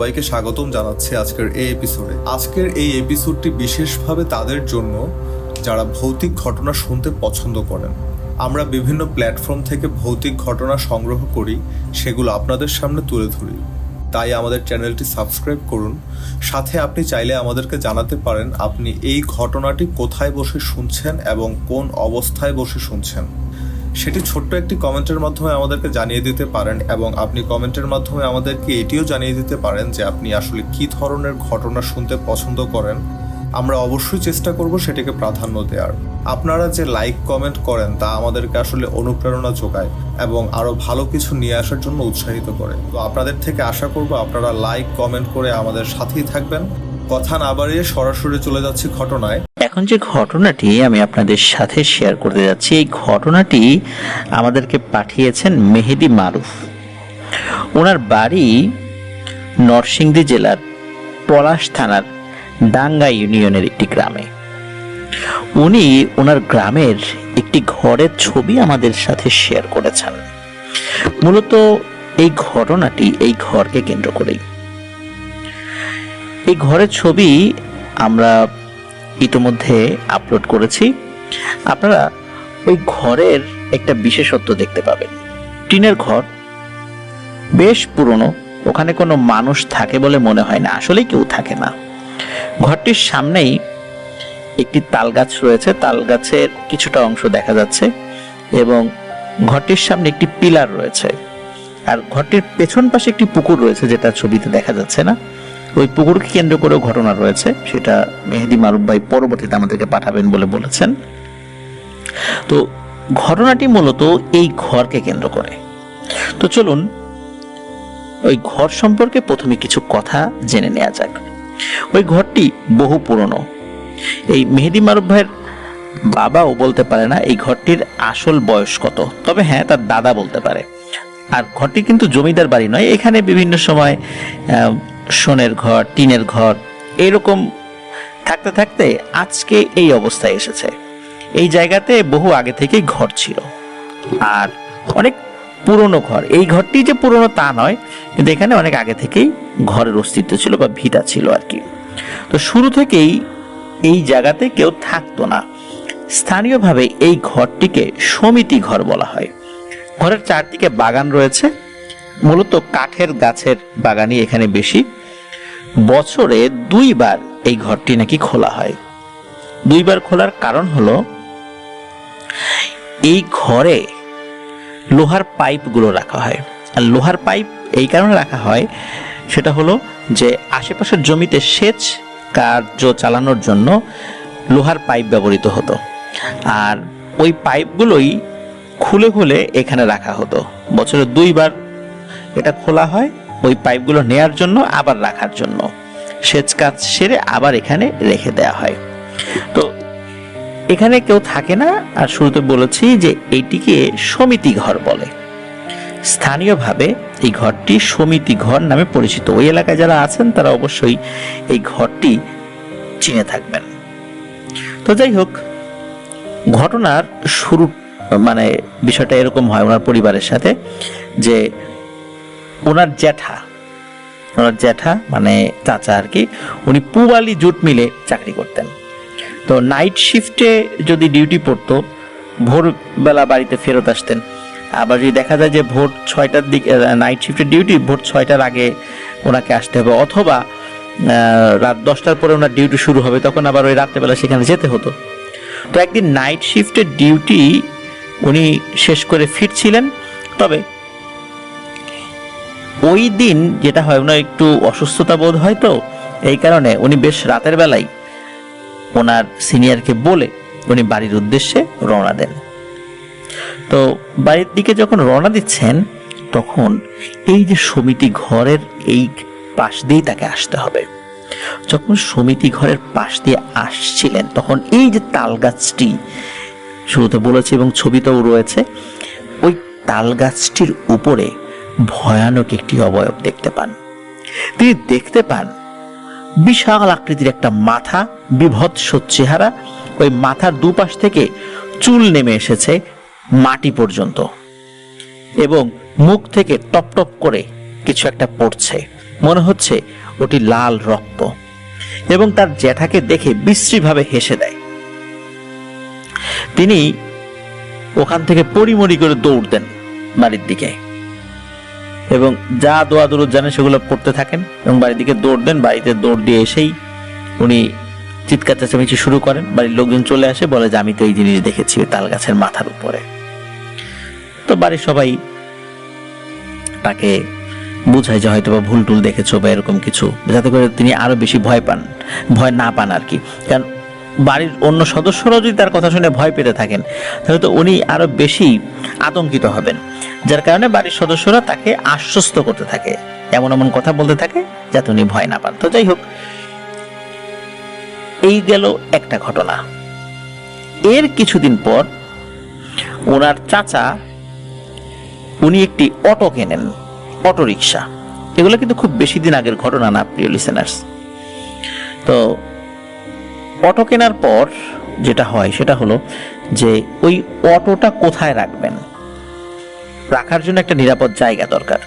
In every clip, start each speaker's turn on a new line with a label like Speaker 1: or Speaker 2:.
Speaker 1: সবাইকে স্বাগতম জানাচ্ছি আজকের এই এপিসোডে আজকের এই এপিসোডটি বিশেষভাবে তাদের জন্য যারা ভৌতিক ঘটনা শুনতে পছন্দ করেন। আমরা বিভিন্ন প্ল্যাটফর্ম থেকে ভৌতিক ঘটনা সংগ্রহ করি, সেগুলো আপনাদের সামনে তুলে ধরি। তাই আমাদের চ্যানেলটি সাবস্ক্রাইব করুন। সাথে আপনি চাইলে আমাদেরকে জানাতে পারেন, আপনি এই ঘটনাটি কোথায় বসে শুনছেন এবং কোন অবস্থায় বসে শুনছেন। সেটি ছোট্ট একটি কমেন্টের মাধ্যমে আমাদেরকে জানিয়ে দিতে পারেন এবং আপনি কমেন্টের মাধ্যমে আমাদেরকে এটিও জানিয়ে দিতে পারেন যে আপনি আসলে কী ধরনের ঘটনা শুনতে পছন্দ করেন। আমরা অবশ্যই চেষ্টা করব সেটিকে প্রাধান্য দেওয়ার। আপনারা যে লাইক, কমেন্ট করেন তা আমাদেরকে আসলে অনুপ্রেরণা যোগায় এবং আরও ভালো কিছু নিয়ে আসার জন্য উৎসাহিত করে। তো আপনাদের থেকে আশা করব আপনারা লাইক, কমেন্ট করে আমাদের সাথেই থাকবেন। কথা না বাড়িয়ে সরাসরি চলে যাচ্ছি ঘটনায়।
Speaker 2: এখন যে ঘটনাটি আমি আপনাদের সাথে শেয়ার করতে যাচ্ছি, এই ঘটনাটি আমাদেরকে পাঠিয়েছেন মেহেদি মারুফ। ওনার বাড়ি নরসিংদী জেলার পলাশ থানার ডাঙ্গা ইউনিয়নের একটি গ্রামে। উনি ওনার গ্রামের একটি ঘরের ছবি আমাদের সাথে শেয়ার করেছেন। মূলত এই ঘটনাটি এই ঘরকে কেন্দ্র করেই। এই ঘরের ছবি আমরা ইতোমধ্যে আপলোড করেছি। আপনারা ওই ঘরের একটা বিশেষত্ব দেখতে পাবেন। টিনের ঘর বেশ পুরনো, ওখানে কোনো মানুষ থাকে বলে মনে হয় না, আসলেই কেউ থাকে না। ঘরটির সামনেই একটি তাল গাছ রয়েছে তাল গাছের কিছুটা অংশ দেখা যাচ্ছে এবং ঘরটির সামনে একটি পিলার রয়েছে। আর ঘরটির পেছন পাশে একটি পুকুর রয়েছে, যেটা ছবিতে দেখা যাচ্ছে না। ওই পুকুরকে কেন্দ্র করেও ঘটনা রয়েছে, সেটা মেহেদি মারুফ ভাই পরবর্তীতে আমাদেরকে পাঠাবেন বলে বলেছেন। তো ঘটনাটি মূলত এই ঘরকে কেন্দ্র করে। তো চলুন, ওই ঘর সম্পর্কে প্রথমে কিছু কথা জেনে নেওয়া যাক। ওই ঘরটি বহু পুরনো। এই মেহেদি মারুফ ভাইয়ের বাবাও বলতে পারে না এই ঘরটির আসল বয়স কত, তবে হ্যাঁ তার দাদা বলতে পারে। আর ঘরটি কিন্তু জমিদার বাড়ি নয়, এখানে বিভিন্ন সময় সোনের ঘর, টিনের ঘর, এরকম থাকতে থাকতে আজকে এই অবস্থায় এসেছে। এই জায়গাতে বহু আগে থেকেই ঘর ছিল। আর অনেক পুরনো ঘর। এই ঘরটি যে পুরনো তা নয়, কিন্তু এখানে অনেক আগে থেকেই ঘরের অস্তিত্ব ছিল বা ভিটা ছিল আর কি। তো শুরু থেকেই এই জায়গাতে কেউ থাকতো না। স্থানীয়ভাবে এই ঘরটিকে সমিতি ঘর বলা হয়। ঘরের চারদিকে বাগান রয়েছে। মূলত কাঠের গাছের বাগানই এখানে বেশি। বছরে দুইবার এই ঘরটি নাকি খোলা হয়। দুইবার খোলার কারণ হলো, এই ঘরে লোহার পাইপগুলো রাখা হয়। আর লোহার পাইপ এই কারণে রাখা হয়, সেটা হলো যে আশেপাশের জমিতে সেচ কার্য চালানোর জন্য লোহার পাইপ ব্যবহৃত হতো। আর ওই পাইপগুলোই খুলে খুলে এখানে রাখা হতো। বছরে দুইবার এটা খোলা হয় ওই পাইপগুলো নেয়ার জন্য, আবার রাখার জন্য। সেচ কাজ সেরে আবার এখানে রেখে দেওয়া হয়। তো এখানে কেউ থাকে না, আর শুরুতে বলেছি যে এইটিকে সমিতি ঘর বলে। স্থানীয়ভাবে এই ঘরটি সমিতি ঘর নামে পরিচিত। ওই এলাকায় যারা আছেন, তারা অবশ্যই এই ঘরটি চিনে থাকবেন। তো যাই হোক, ঘটনার শুরু মানে বিষয়টা এরকম হয় ওনার পরিবারের সাথে, যে ওনার জ্যাঠা। ওনার জ্যাঠা মানে চাচা আর কি, উনি পুবালি জুট মিলে চাকরি করতেন। তো নাইট শিফটে যদি ডিউটি পড়তো, ভোরবেলা বাড়িতে ফেরত আসতেন। আবার যদি দেখা যায় যে ভোর ছয়টার দিকে নাইট শিফটের ডিউটি ভোর ছয়টার আগে ওনাকে আসতে হবে, অথবা রাত দশটার পরে ওনার ডিউটি শুরু হবে, তখন আবার ওই রাত্রেবেলা সেখানে যেতে হতো। তো একদিন নাইট শিফটের ডিউটি উনি শেষ করে ফিরছিলেন। তবে ওই দিন যেটা হয়, ওনার একটু অসুস্থতা বোধ হয় তো, এই কারণে উনি বেশ রাতের বেলায় ওনার সিনিয়রকে বলে উনি বাড়ির উদ্দেশ্যে রওনা দেন। তো বাড়ির দিকে যখন রওনা দিচ্ছেন, তখন এই যে সমিতি ঘরের এই পাশ দিয়েই তাকে আসতে হবে। যখন সমিতি ঘরের পাশ দিয়ে আসছিলেন, তখন এই যে তাল গাছটি শুরুতে বলেছে এবং ছবিতেও রয়েছে, ওই তাল গাছটির উপরে ভয়ানক একটি অবয়ব দেখতে পান। তিনি দেখতে পান বিশাল আকৃতির একটা মাথা, বিভৎস চেহারা। ওই মাথার দুপাশ থেকে চুল নেমে এসেছে মাটি পর্যন্ত এবং মুখ থেকে টপ টপ করে কিছু একটা পড়ছে। মনে হচ্ছে ওটি লাল রক্ত এবং তার জ্যাঠাকে দেখে বিশ্রীভাবে হেসে দেয়। তিনি ওখান থেকে পরিমরি করে দৌড় দেন বাড়ির দিকে। এবং যা দোয়া দরুদ জানেন সেগুলো পড়তে থাকেন এবং বাড়ির দিকে দৌড় দেন, বাড়িতে দৌড় দিয়ে এসেই উনি চিৎকার চেঁচামেচি শুরু করেন। বাড়ির লোকজন চলে আসে, বলে যে, আমি তো এই জিনিস দেখেছি তাল গাছের মাথার উপরে। তো বাড়ির সবাই তাকে বুঝায় যে হয়তো বা ভুল টুল দেখেছ বা এরকম কিছু। যাতে করে তিনি আরও বেশি ভয় পান, ভয় না পান আর কি। কারণ বাড়ির অন্য সদস্যরাও যদি তার কথা শুনে ভয় পেতে থাকেন, তাহলে তো উনি আরও বেশি আতঙ্কিত হবেন। যার কারণে বাড়ির সদস্যরা তাকে আশ্বস্ত করতে থাকে, এমন এমন কথা বলতে থাকে যাতে উনি ভয় না পান। তো যাই হোক, এই গেল একটা ঘটনা। এর কিছুদিন পর ওনার চাচা, উনি একটি অটো কেনেন অটো রিক্সা এগুলো কিন্তু খুব বেশি দিন আগের ঘটনা না, প্রিয় লিসেনার্স তো অটো কেনার পর যেটা হয়, সেটা হলো যে ওই অটোটা কোথায় রাখবেন? রাখার জন্য একটা নিরাপদ জায়গা দরকার।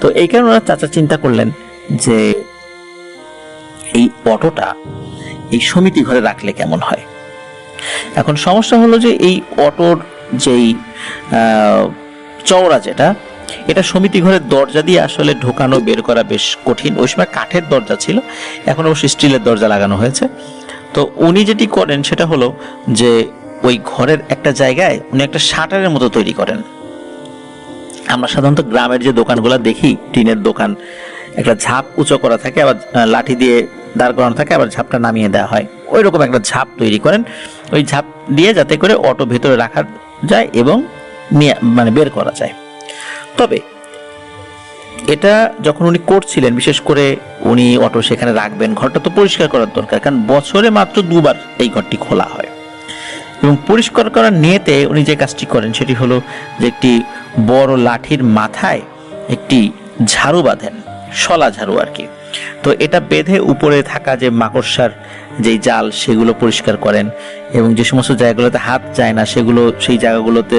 Speaker 2: তো এই কারণে চাচা চিন্তা করলেন যে এই অটোটা এই সমিতি ঘরে রাখলে কেমন হয়? এখন সমস্যা হলো যে এই অটোর যেই চওড়া যেটা, এটা সমিতি ঘরের দরজা দিয়ে আসলে ঢোকানো, বের করা বেশ কঠিন। ওই সময় কাঠের দরজা ছিল, এখন অবশ্য স্টিলের দরজা লাগানো হয়েছে। তো উনি যেটি করেন সেটা হলো যে ওই ঘরের একটা জায়গায় উনি একটা শাটারের মতো তৈরি করেন। আমরা সাধারণত গ্রামের যে দোকানগুলো দেখি, টিনের দোকান, একটা ঝাপ উঁচু করা থাকে, আবার লাঠি দিয়ে দাঁড় করানো থাকে, আবার ঝাপটা নামিয়ে দেওয়া হয়। ওই রকম একটা ঝাপ তৈরি করেন। ওই ঝাপ দিয়ে যাতে করে অটো ভেতরে রাখা যায় এবং নিয়ে মানে বের করা যায়। তবে এটা যখন উনি করছিলেন, বিশেষ করে উনি অটো সেখানে রাখবেন, ঘরটা তো পরিষ্কার করার দরকার, কারণ বছরে মাত্র দুবার এই ঘরটি খোলা হয়। এবং পরিষ্কার করার নিয়েতে উনি যে কাজটি করেন, সেটি হলো যে একটি বড় লাঠির মাথায় একটি ঝাড়ু বাঁধেন, শলা ঝাড়ু আর কি। তো এটা বেঁধে উপরে থাকা যে মাকড়সার যেই জাল, সেগুলো পরিষ্কার করেন এবং যে সমস্ত জায়গাগুলোতে হাত যায় না, সেগুলো, সেই জায়গাগুলোতে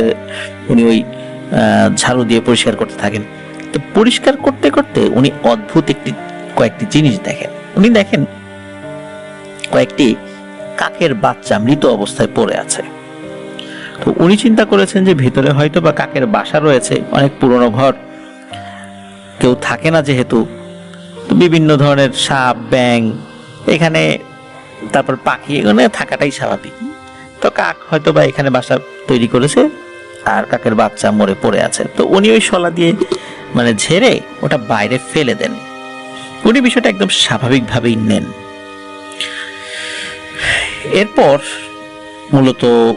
Speaker 2: উনি ওই ঝাড়ু দিয়ে পরিষ্কার করতে থাকেন। তো পরিষ্কার করতে করতে উনি অদ্ভুত একটি, কয়েকটি জিনিস দেখেন। উনি দেখেন কয়েকটি কাকের বাচ্চা মৃত অবস্থায় পড়ে আছে। তো উনি চিন্তা করেছেন যে ভিতরে হয়তো বা কাকের বাসা রয়েছে, অনেক পুরনো ঘর। কেউ থাকে না যেহেতু। বিভিন্ন ধরনের সাপ ব্যাং এখানে তারপর পাখি এখানে থাকাটাই স্বাভাবিক। তো কাক হয়তো বা এখানে বাসা তৈরি করেছে আর কাকের বাচ্চা মরে পড়ে আছে। তো উনি ওই শলা দিয়ে মানে ঝেড়ে ওটা বাইরে ফেলে দেন। উনি বিষয়টা একদম স্বাভাবিকভাবেই নেন। এরপর মূলত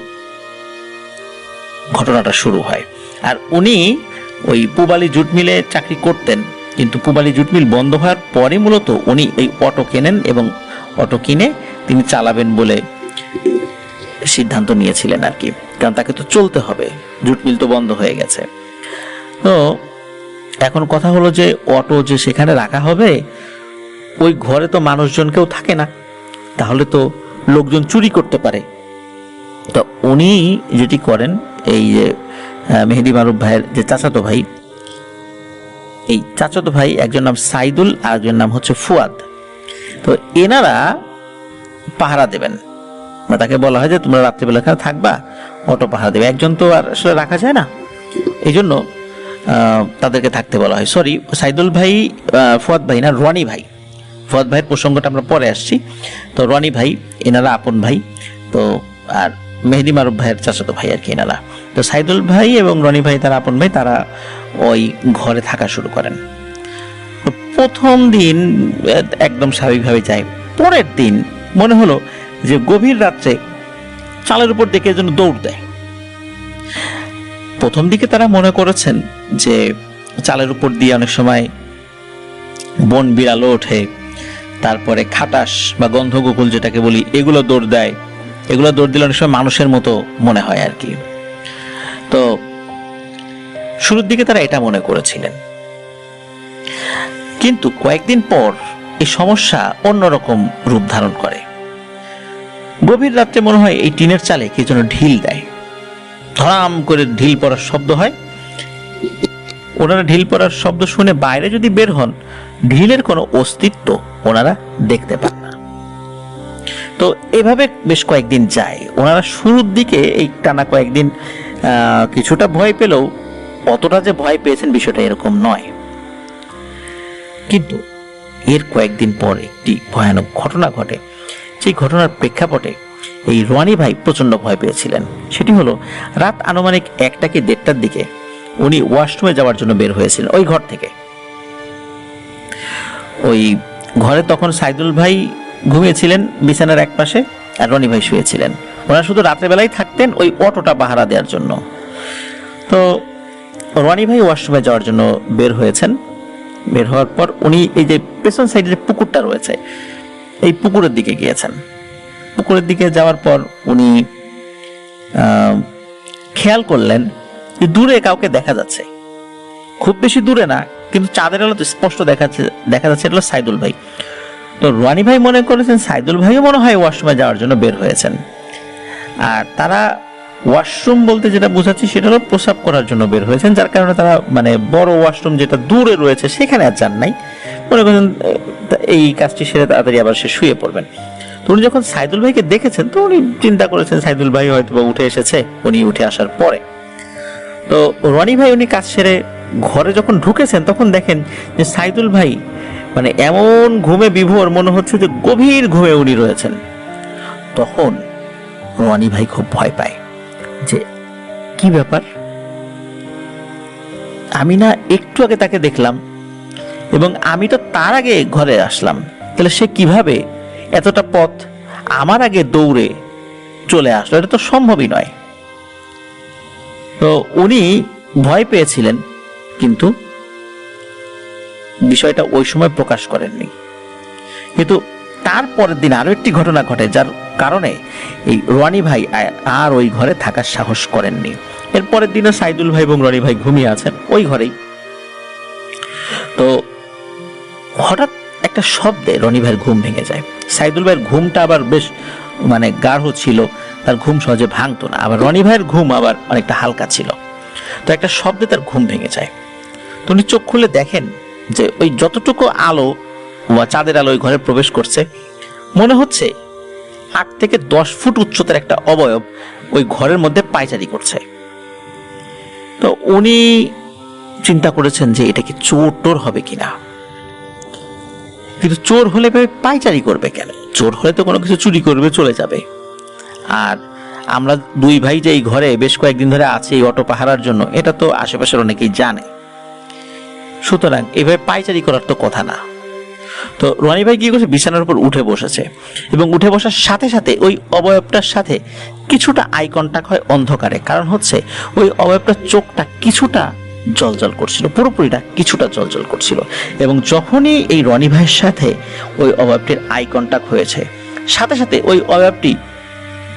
Speaker 2: ঘটনাটা শুরু হয়। আর উনি ওই পুবালি জুট মিলে চাকরি করতেন। কিন্তু পুবালি জুট মিল বন্ধ হওয়ার পরে মূলত উনি এই অটো কেনেন এবং অটো কিনে তিনি চালাবেন বলে সিদ্ধান্ত নিয়েছিলেন আর কি। কারণ তাকে তো চলতে হবে। জুট মিল তো বন্ধ হয়ে গেছে। তো, এখন কথা হলো যে অটো যে সেখানে রাখা হবে, ওই ঘরে তো মানুষজন কেউ থাকে না। তাহলে তো লোকজন চুরি করতে পারে। তো উনি যেটি করেন, এই যে মেহেদি মারুফ ভাইয়ের যে চাচাতো ভাই, এই চাচাতো ভাই একজন নাম সাইদুল আর একজন নাম হচ্ছে ফুয়াদ। তো এনারা পাহারা দেবেন। বা তাকে বলা হয় যে তোমরা রাত্রিবেলা এখানে থাকবা, অটো পাহারা দেবে। একজন তো আর আসলে রাখা যায় না। এই জন্য তাদেরকে থাকতে বলা হয়। সরি সাইদুল ভাই ফুয়াদ ভাই না, রনি ভাই। ফুয়াদ ভাইয়ের প্রসঙ্গটা আমরা পরে আসছি। তো রনি ভাই, এনারা আপন ভাই। তো আর মেহেদি মারুফ ভাইয়ের চাচাতো ভাই আর কি এনারা। তো সাইদুল ভাই এবং রনি ভাই, তারা আপন ভাই, তারা ওই ঘরে থাকা শুরু করেন। তো প্রথম দিন একদম স্বাভাবিকভাবে যায়। পরের দিন, মনে হলো যে গভীর রাত্রে চালের উপর দেখে যেন দৌড় দেয়। প্রথম দিকে তারা মনে করেছেন যে চালের উপর দিয়ে অনেক সময় বন বিড়ালও ওঠে, তারপরে খাটাস বা গন্ধগোকুল যেটাকে বলি, এগুলো দৌড় দেয়। এগুলো দৌড় দিলে অনেক সময় মানুষের মতো মনে হয় আর কি। তো শুরুর দিকে তারা এটা মনে করেছিলেন। কিন্তু কয়েকদিন পর এই সমস্যা অন্যরকম রূপ ধারণ করে। গভীর রাত্রে মনে হয় এই টিনের চালে কে যেন ঢিল দেয়। ধরাম করে ঢিল পড়ার শব্দ হয়। ওনারা ঢিল পড়ার শব্দ শুনে বাইরে যদি বের হন, ঢিলের কোনো অস্তিত্ব ওনারা দেখতে পান না। তো এভাবে বেশ কয়েকদিন যায়। ওনারা শুরুর দিকে এই টানা কয়েকদিন কিছুটা ভয় পেলেও অতটা যে ভয় পেয়েছেন বিষয়টা এরকম নয়। কিন্তু এর কয়েকদিন পর একটি ভয়ানক ঘটনা ঘটে। সেই ঘটনার প্রেক্ষাপটে এই রোয়ানি ভাই প্রচণ্ড ভয় পেয়েছিলেন। সেটি হলো, রাত আনুমানিক একটা কি দেড়টার দিকে উনি ওয়াশরুমে যাওয়ার জন্য বের হয়েছিলেন ওই ঘর থেকে। ওই ঘরে তখন সাইদুল ভাই ঘুমিয়েছিলেন বিছানার এক পাশে আর রনি ভাই শুয়েছিলেন। ওনারা শুধু রাত্রেবেলায় থাকতেন ওই অটোটা পাহারা দেওয়ার জন্য। তো রনি ভাই ওয়াশরুমে যাওয়ার জন্য বের হয়েছেন। বের হওয়ার পর উনি এই যে পেছন সাইডে যে পুকুরটা রয়েছে এই পুকুরের দিকে গিয়েছেন। পুকুরের দিকে যাওয়ার পর উনি খেয়াল করলেন যে দূরে কাউকে দেখা যাচ্ছে। খুব বেশি দূরে না, কিন্তু চাঁদের আলোতে স্পষ্ট দেখা দেখা যাচ্ছে এটা হলো সাইদুল ভাই। তো রানি ভাই মনে করেছেন, সাইদুল ভাইও মনে হয় ওয়াশরুমে যাওয়ার জন্য বের হয়েছেন। আর তারা ওয়াশরুম বলতে যেটা বোঝাচ্ছি, সেটা হলো প্রসাব করার জন্য বের হয়েছেন, যার কারণে তারা মানে বড় ওয়াশরুম যেটা দূরে রয়েছে, সেখানে আর যান নাই। মনে করেন তা- এই কাজটি সেরে তাড়াতাড়ি আবার সে শুয়ে পড়বেন। তো উনি যখন সাইদুল ভাইকে দেখেছেন, তো উনি চিন্তা করেছেন, সাইদুল ভাই হয়তো বা উঠে এসেছে। উনি উঠে আসার পরে। তো রনি ভাই, উনি কাজ সেরে ঘরে যখন ঢুকেছেন, তখন দেখেন যে সাইদুল ভাই মানে এমন ঘুমে বিভোর, মনে হচ্ছে যে গভীর ঘুমে উনি রয়েছেন। তখন রনি ভাই খুব ভয় পায় যে, কি ব্যাপার? আমি না একটু আগে তাকে দেখলাম এবং আমি তো তার আগে ঘরে আসলাম। তাহলে সে কীভাবে এতটা পথ আমার আগে দৌড়ে চলে আসলো? এটা তো সম্ভবই নয়। তো উনি ভয় পেয়েছিলেন, কিন্তু বিষয়টা ওই সময় প্রকাশ করেননি। কিন্তু তার পরের দিন আরও একটি ঘটনা ঘটে, যার কারণে এই রনি ভাই আর- ওই ঘরে থাকার সাহস করেননি। এর পরের দিনও সাইদুল ভাই এবং রনি ভাই ঘুমিয়ে আছেন ওই ঘরেই। তো হঠাৎ একটা শব্দে রনি ভাইয়ের ঘুম ভেঙে যায়। সাইদুল ভাইয়ের ঘুমটা আবার বেশ মানে গাঢ় ছিল, তার ঘুম সহজে ভাঙতো না। আবার রনি ভাইয়ের ঘুম আবার অনেকটা হালকা ছিল। তো একটা শব্দে তার ঘুম ভেঙে যায়। তো উনি চোখ খুলে দেখেন যে ওই যতটুকু আলো, বা চাঁদের আলো ওই ঘরে প্রবেশ করছে, মনে হচ্ছে আট থেকে দশ ফুট উচ্চতার একটা অবয়ব ওই ঘরের মধ্যে পায়চারি করছে। তো উনি চিন্তা করেছেন যে এটা কি চোর টোর হবে কিনা? কিন্তু চোর হলে পাইচারি করবে কেন? চোর হলে তো কোনো কিছু চুরি করবে, চলে যাবে। আর আমরা দুই ভাই যে এই ঘরে বেশ কয়েকদিন ধরে আছি এই অটো পাহারার জন্য, এটা তো আশেপাশের অনেকেই জানে। সুতরাং এভাবে পাইচারি করার তো কথা না। তো রনি ভাই কি করছে? বিছানার উপর উঠে বসেছে এবং উঠে বসার সাথে সাথে ওই অবয়বটার সাথে কিছুটা আই হয় অন্ধকারে। কারণ হচ্ছে ওই অবয়বটার চোখটা কিছুটা জলজল করছিল, পুরোপুরিটা কিছুটা জলজল করছিল। এবং যখনই এই রনি ভাইয়ের সাথে ওই অবয়বটির আই কন্টাক্ট হয়েছে, সাথে সাথে ওই অবয়বটি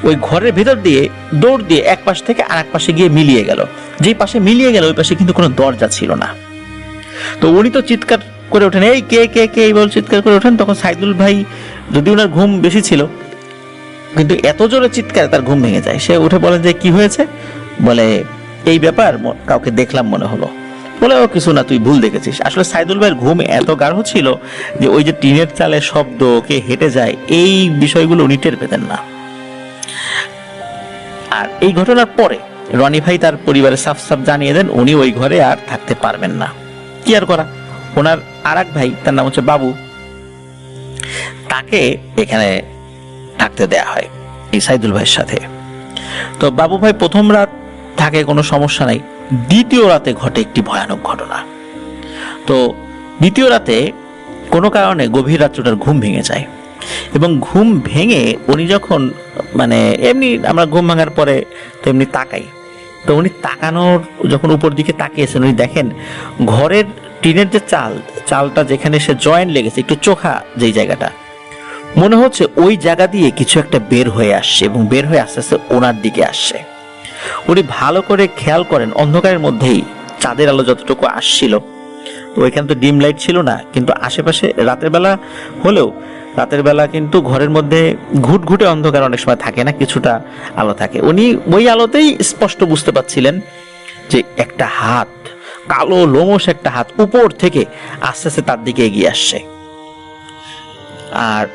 Speaker 2: ওই ঘরের ভেতর দিয়ে দৌড় দিয়ে এক পাশ থেকে আর এক পাশে গিয়ে মিলিয়ে গেল। যেই পাশে মিলিয়ে গেল, ওই পাশে কিন্তু কোনো দরজা ছিল না। তো উনি তো চিৎকার করে ওঠেন, এই কে কে কে? এই বল চিৎকার করে ওঠেন। তখন সাইদুল ভাই, যদি ওনার ঘুম বেশি ছিল, কিন্তু এত জোরে চিৎকারে তার ঘুম ভেঙে যায়, সে উঠে বলে যে, কি হয়েছে? বলে এই ব্যাপার কাউকে দেখলাম মনে হলো। বলে ও কিছু না, তুই ভুল দেখেছিস। আসলে সাইদুল ভাইয়ের ঘুম এত গাঢ় ছিল যে ওই যে টিনের চালের শব্দ, কে হেঁটে যায়, এই বিষয়গুলো উনি টের পেতেন না। আর এই ঘটনার পরে রনি ভাই তার পরিবারের সাফ সাফ জানিয়ে দেন, উনি ওই ঘরে আর থাকতে পারবেন না। কি আর করা? ওনার আর ভাই, তার নাম হচ্ছে বাবু, তাকে এখানে থাকতে দেয়া হয়, এই সাইদুল ভাইয়ের সাথে। তো বাবু ভাই প্রথম রাত থাকে কোনো সমস্যা নাই। দ্বিতীয় রাতে ঘটে একটি ভয়ানক ঘটনা। তো দ্বিতীয় রাতে কোনো কারণে গভীর রাত্রটার ঘুম ভেঙে যায়। এবং ঘুম ভেঙে উনি যখন মানে এমনি আমরা ঘুম ভাঙার পরে তো এমনি তাকাই। তো উনি তাকানোর যখন উপর দিকে তাকিয়েছেন, উনি দেখেন ঘরের টিনের যে চাল, চালটা যেখানে সে জয়েন্ট লেগেছে, একটু চোখা যেই জায়গাটা, মনে হচ্ছে ওই জায়গা দিয়ে কিছু একটা বের হয়ে আসছে এবং বের হয়ে আস্তে আস্তে ওনার দিকে আসছে। উনি ভালো করে খেয়াল করেন অন্ধকারের মধ্যেই, চাঁদের আলো যতটুকু আসছিল। তো ওইখানে তো ডিম লাইট ছিল না, কিন্তু আশেপাশে রাতের বেলা হলেও, রাতের বেলা কিন্তু ঘরের মধ্যে ঘুটঘুটে অন্ধকার অনেক সময় থাকে না, কিছুটা আলো থাকে। উনি ওই আলোতেই স্পষ্ট বুঝতে পারছিলেন যে একটা হাত, কালো লোমস একটা হাত উপর থেকে আস্তে আস্তে তার দিকে এগিয়ে আসছে। আর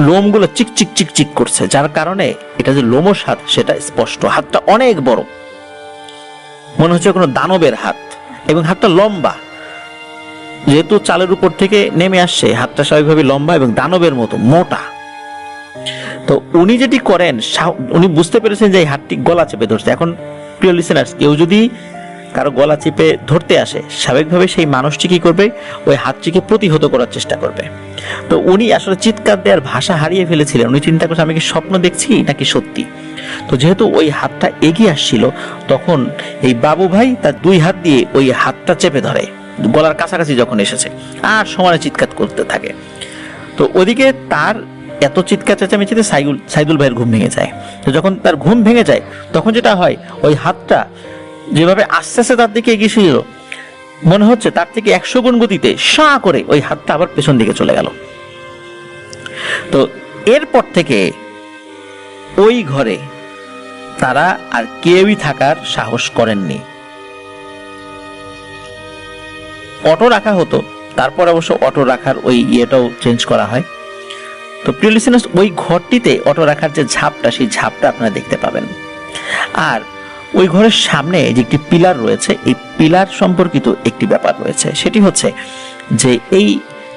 Speaker 2: লোমগুলো চিক চিক চিক চিক করছে, যার কারণে এটা যে লোমস হাত সেটা স্পষ্ট। হাতটা অনেক বড়। মনে হচ্ছে কোনো দানবের হাত। এবং হাতটা লম্বা। যেহেতু চালের উপর থেকে নেমে আসছে, হাতটা স্বাভাবিকভাবে লম্বা এবং দানবের মতো, মোটা। তো উনি যেটি করেন উনি বুঝতে পেরেছেন যে এই হাতটি গলা চেপে ধরছে। এখন প্রিয় লিসেনার্স কেউ যদি কারও গলা চেপে ধরতে আসে, স্বাভাবিকভাবে সেই মানুষটি কি করবে? ওই হাতটিকে প্রতিহত করার চেষ্টা করবে। তো উনি আসলে চিৎকার দেওয়ার ভাষা হারিয়ে ফেলেছিলেন। উনি চিন্তা করছে আমি কি স্বপ্ন দেখছি নাকি সত্যি? তো যেহেতু ওই হাতটা এগিয়ে আসছিল, তখন এই বাবু ভাই তার দুই হাত দিয়ে ওই হাতটা চেপে ধরে। গলার কাছাকাছি যখন এসেছে, আর সমানে চিৎকার করতে থাকে। তো ওদিকে তার এত চিৎকার চেঁচামেচিতে সাইদুল সাইদুল ভাইয়ের ঘুম ভেঙে যায়। তো যখন তার ঘুম ভেঙে যায়, তখন যেটা হয়, ওই হাতটা যেভাবে আস্তে আস্তে তার দিকে এগিয়েছিল মনে হচ্ছে তার থেকে একশো গুণ গতিতে সা করে ওই হাতটা আবার পেছন দিকে চলে গেল। তো এরপর থেকে ওই ঘরে তারা আর কেউই থাকার সাহস করেননি। অটো রাখা হতো, তারপর অবশ্য অটো রাখার ওই ইয়েটাও চেঞ্জ করা হয়। তো প্রিয় ওই ঘরটিতে অটো রাখার যে ঝাপটা, সেই ঝাপটা আপনারা দেখতে পাবেন। আর ওই ঘরের সামনে যে একটি পিলার রয়েছে, এই পিলার সম্পর্কিত একটি ব্যাপার রয়েছে। সেটি হচ্ছে যে এই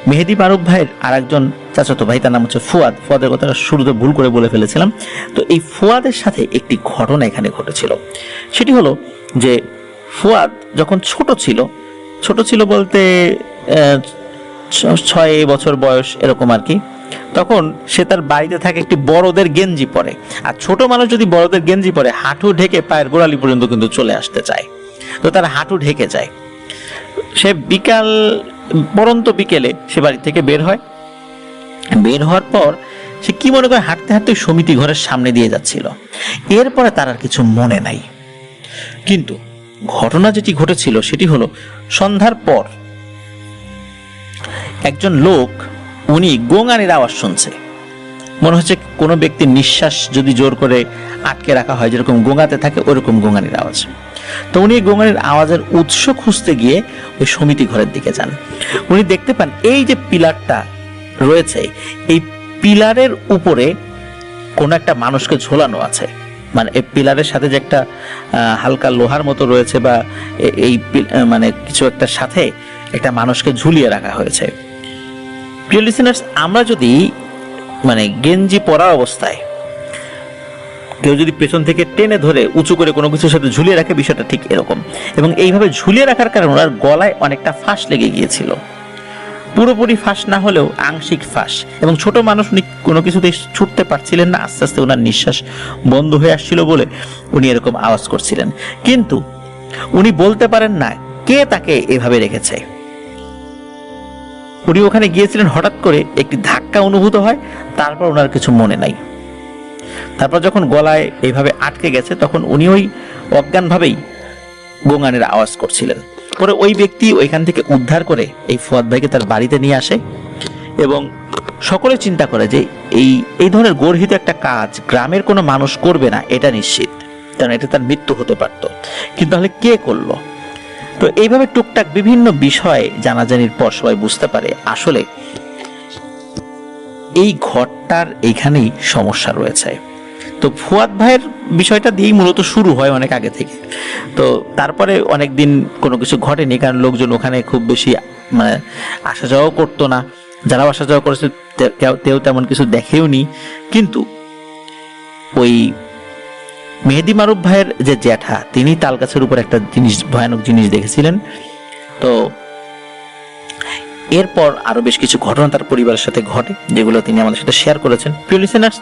Speaker 2: মেহেদি মারুফ ভাইয়ের আর একজন চাচাতো ভাই, তার নাম হচ্ছে ফুয়াদ। ফুয়াদের কথাটা শুরুতে ভুল করে বলে ফেলেছিলাম। তো এই ফুয়াদের সাথে একটি ঘটনা এখানে ঘটেছিল। সেটি হলো যে ফুয়াদ যখন ছোট ছিল ছোট ছিল বলতে ছয় বছর বয়স এরকম আর কি তখন সে তার বাড়িতে থাকে একটি বড়দের গেঞ্জি পরে। আর ছোট মানুষ যদি বড়দের গেঞ্জি পরে, হাঁটু ঢেকে পায়ের গোড়ালি পর্যন্ত কিন্তু চলে আসতে চায়। তো তার হাঁটু ঢেকে যায়। সে বিকাল, পরন্ত বিকেলে সে বাড়ি থেকে বের হয়। বের হওয়ার পর সে কি মনে করে হাঁটতে হাঁটতে সমিতি ঘরের সামনে দিয়ে যাচ্ছিল। এরপরে তার আর কিছু মনে নাই। কিন্তু ঘটনা যেটি ঘটেছিল সেটি হলো, সন্ধ্যার পর একজন লোক উনি গোঙানির আওয়াজ শুনছে। মনে হচ্ছে কোনো ব্যক্তির নিঃশ্বাস যদি জোর করে আটকে রাখা হয়, যেরকম গোঙাতে থাকে, ওরকম গোঙানির আওয়াজ। তো উনি গোঙানির আওয়াজের উৎস খুঁজতে গিয়ে ওই সমিতি ঘরের দিকে যান। উনি দেখতে পান এই যে পিলারটা রয়েছে, এই পিলারের উপরে কোনো একটা মানুষকে ঝোলানো আছে। মানে এই পিলারের সাথে যে একটা হালকা লোহার মতো রয়েছে বা এই মানে কিছু একটা সাথে একটা মানুষকে ঝুলিয়ে রাখা হয়েছে। প্রিয় লিসেনার্স আমরা যদি মানে গেঞ্জি পরা অবস্থায় কেউ যদি পেছন থেকে টেনে ধরে উঁচু করে কোনো কিছুর সাথে ঝুলিয়ে রাখে, বিষয়টা ঠিক এরকম। এবং এইভাবে ঝুলিয়ে রাখার কারণে ওনার গলায় অনেকটা ফাঁস লেগে গিয়েছিল। পুরোপুরি ফাঁস না হলেও আংশিক ফাঁস। এবং ছোট মানুষ উনি কোনো কিছুতে ছুটতে পারছিলেন না, আস্তে আস্তে ওনার নিঃশ্বাস বন্ধ হয়ে আসছিল বলে উনি এরকম আওয়াজ করছিলেন। কিন্তু উনি বলতে পারেন না কে তাকে এভাবে রেখেছে। উনি ওখানে গিয়েছিলেন হঠাৎ করে একটি ধাক্কা অনুভূত হয়, তারপর ওনার কিছু মনে নাই। তারপর যখন গলায় এইভাবে আটকে গেছে, তখন উনি ওই অজ্ঞানভাবেই গোঙানের আওয়াজ করছিলেন। পরে ওই ব্যক্তি ওইখান থেকে উদ্ধার করে এই ফুয়াদ ভাইকে তার বাড়িতে নিয়ে আসে এবং সকলে চিন্তা করে যে এই এই ধরনের গর্হিত একটা কাজ গ্রামের কোনো মানুষ করবে না, এটা নিশ্চিত। কারণ এটা তার মৃত্যু হতে পারত। কিন্তু তাহলে কে করল? তো এইভাবে টুকটাক বিভিন্ন বিষয় জানাজানির পর সবাই বুঝতে পারে আসলে এই ঘরটার এখানেই সমস্যা রয়েছে। তো ফুয়াদ ভাইয়ের বিষয়টা দিয়েই মূলত শুরু হয় অনেক আগে থেকে। তো তারপরে অনেক দিন কোনো কিছু ঘটেনি কারণ লোকজন ওখানে খুব বেশি মানে আসা যাওয়াও করতো না। যারাও আসা যাওয়া করেছে কেউ তেমন কিছু দেখেও নি কিন্তু ওই মেহেদি মারুফ ভাইয়ের যে জ্যাঠা, তিনি তাল গাছের উপর একটা জিনিস, ভয়ানক জিনিস দেখেছিলেন। তো এরপর আরও বেশ কিছু ঘটনা তার পরিবারের সাথে ঘটে, যেগুলো তিনি আমাদের সাথে শেয়ার করেছেন। প্রিয় লিসেনার্স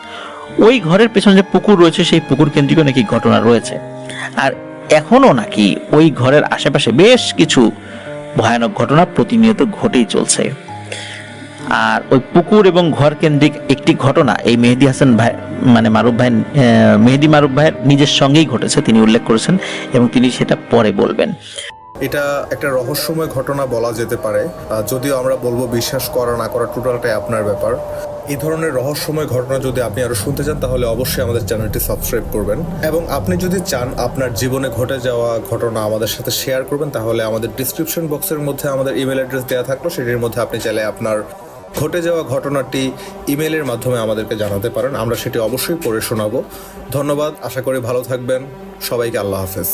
Speaker 2: ওই ঘরের পেছনে যে পুকুর রয়েছে, সেই পুকুর কেন্দ্রিক নাকি ঘটনা রয়েছে। আর এখনও নাকি ওই ঘরের আশেপাশে বেশ কিছু ভয়ানক ঘটনা প্রতিনিয়ত ঘটেই চলছে। আর ওই পুকুর এবং ঘর কেন্দ্রিক একটি ঘটনা, এই মেহেদি হাসান ভাই মানে মারুফ ভাই মেহেদি মারুফ ভাইয়ের নিজের সঙ্গেই ঘটেছে, তিনি উল্লেখ করেছেন এবং তিনি সেটা পরে বলবেন।
Speaker 1: এটা একটা রহস্যময় ঘটনা বলা যেতে পারে যদিও আমরা বলব বিশ্বাস করা না করা টোটালটাই আপনার ব্যাপার। এই ধরনের রহস্যময় ঘটনা যদি আপনি আরও শুনতে চান, তাহলে অবশ্যই আমাদের চ্যানেলটি সাবস্ক্রাইব করবেন। এবং আপনি যদি চান আপনার জীবনে ঘটে যাওয়া ঘটনা আমাদের সাথে শেয়ার করবেন, তাহলে আমাদের ডিসক্রিপশন বক্সের মধ্যে আমাদের ইমেল অ্যাড্রেস দেওয়া থাকল, সেটির মধ্যে আপনি চাইলে আপনার ঘটে যাওয়া ঘটনাটি ইমেলের মাধ্যমে আমাদেরকে জানাতে পারেন। আমরা সেটি অবশ্যই পড়ে শোনাবো। ধন্যবাদ। আশা করি ভালো থাকবেন। সবাইকে আল্লাহ হাফেজ।